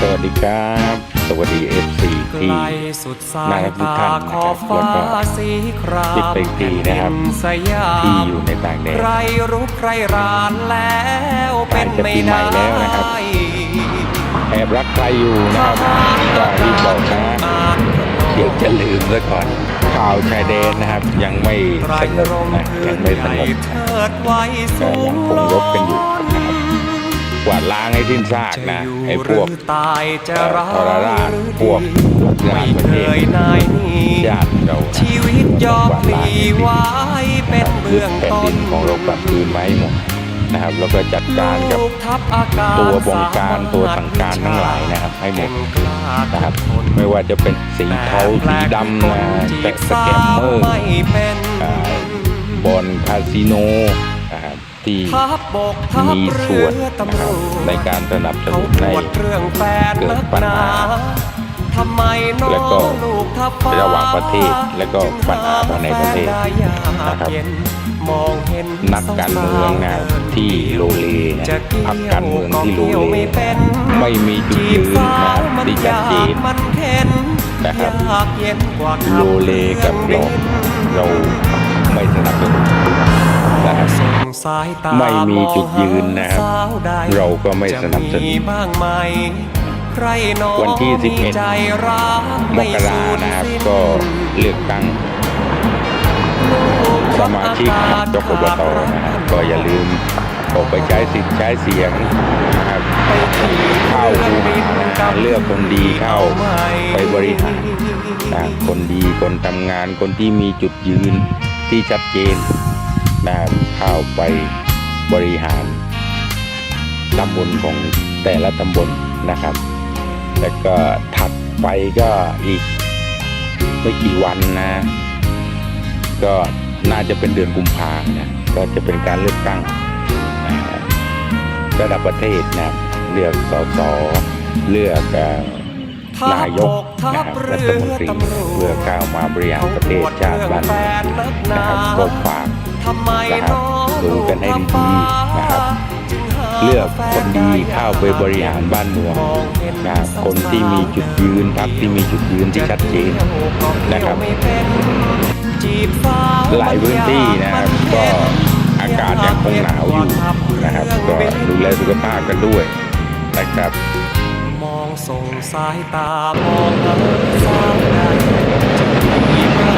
ครับ สวัสดีเอฟซีไกที่ลสุดสาน่ายรักทุกตาท่านขนะคอรับบแล้วฟ้าก็สีครามที่เป็นปีนะครับสยาที่มอยู่ในต่างแดนใครรู้ใครรานแล้วเป็นไม่ใกล้จะปีใหม่ได้แล้วนะครับแอบรักใครอยู่นะครับก็รีบบอกนะเดี๋ยวจะลืมซะก่อนข่าวชายแดนนะครับ ยังไม่ไตรสงบรงค์นะพื้ยันงไม่ใหสญ่งบเทิดไว้สูงก็ยังคงรบกันอยู่นะครับ กวาดล้างให้สิ้นซากจะนะอยู่ไอ้หพรืวอกตายจะร้าทรราชหรือพวกดีงานไม่ประเคเทศยนายหนีญาติเราชีวิตยอมพลีไว้เป็นเบื้องแผ่นต้ดินนของเรากลับคืนมาให้หมดนะครับแล้วก็จัดการกับลูทัพอากาศตัวบงการสมถตัวสั่งการทั้งหลายนะครับ ให้หมดเก่งกล้านะครับทุกคนไม่ว่าจะเป็นสีเทาสีดำนะแต่สแกมเมอร์ไม่เป็นอ่าบอลคาสิโนนะครับ ที่ทัพบกทัพมีเรืส่วนอนะตำครรับวจในการสนับสเขานุนตรในวจเรื่องแฟนเกินัดกปัญหนาหาทำไมน้อแล้วก็งลูกทัพฟ้าระหว่างประเทศและก็ปัญหาภายในประเทศจึงหาแฟนได้ยากนะครับเย็นมองเห็นนักการเมืองนะครับที่โลเลนะจะเกี่ยวพรรคการเมืองที่โลเลไม่เป็นไม่มีจุดยืนนะครับที่ชัดเจนมันเข็นนะครับยากเย็นกว่าขับโลเลกับเราเราไม่สนับสนุนนะครับส่งสายตา ไม่มีจุดยืนนะครับมองหาสาวใดเราก็ไม่สนับสนุนจะมีบ้างไหมใครหนอวันที่มี11ใจรักมไม่กราสูญนะครับสิ้นก็เลือกตั้ง สมาชิกยกอบตนะครับก็อย่าลืมออกไปใช้สิทธิ์ใช้เสียงนะครับไปขี่เข้าเครื่องบินกับเลือกคนดีเข้าไหมไปบริหารนะคนดีคนทำงานคนที่มีจุดยืนที่ชัดเจน นะครับเข้าไปบริหารตำบลของแต่ละตำบลนะครับ แล้วก็ถัดไปก็อีกไม่กี่วันนะ ก็น่าจะเป็นเดือนกุมภานะก็จะเป็นการเลือกตั้งนะระดับประเทศนะเลือกสสเลือกเอ่อนายกนะครับรัฐมนตรีเพื่อก้าวมาบริหารประเทศชาติบ้านเมืองนะครับก็ฝากทำไม นะครับน้องดูกันให้ดีๆนะครับจึงหาเลือกคนดีเข้าไปบริหารบ้านเมืองนะครับคนที่มีจุดยืนพักที่มีจุดยืนที่ชัดเจนนะครับจีบสาวหลายพื้นที่นะครับก็อากาศยังคงหนาวอยู่นะครับ ก็ดูแลสุขภาพกันด้วยนะครับมองส่งสายตามองหา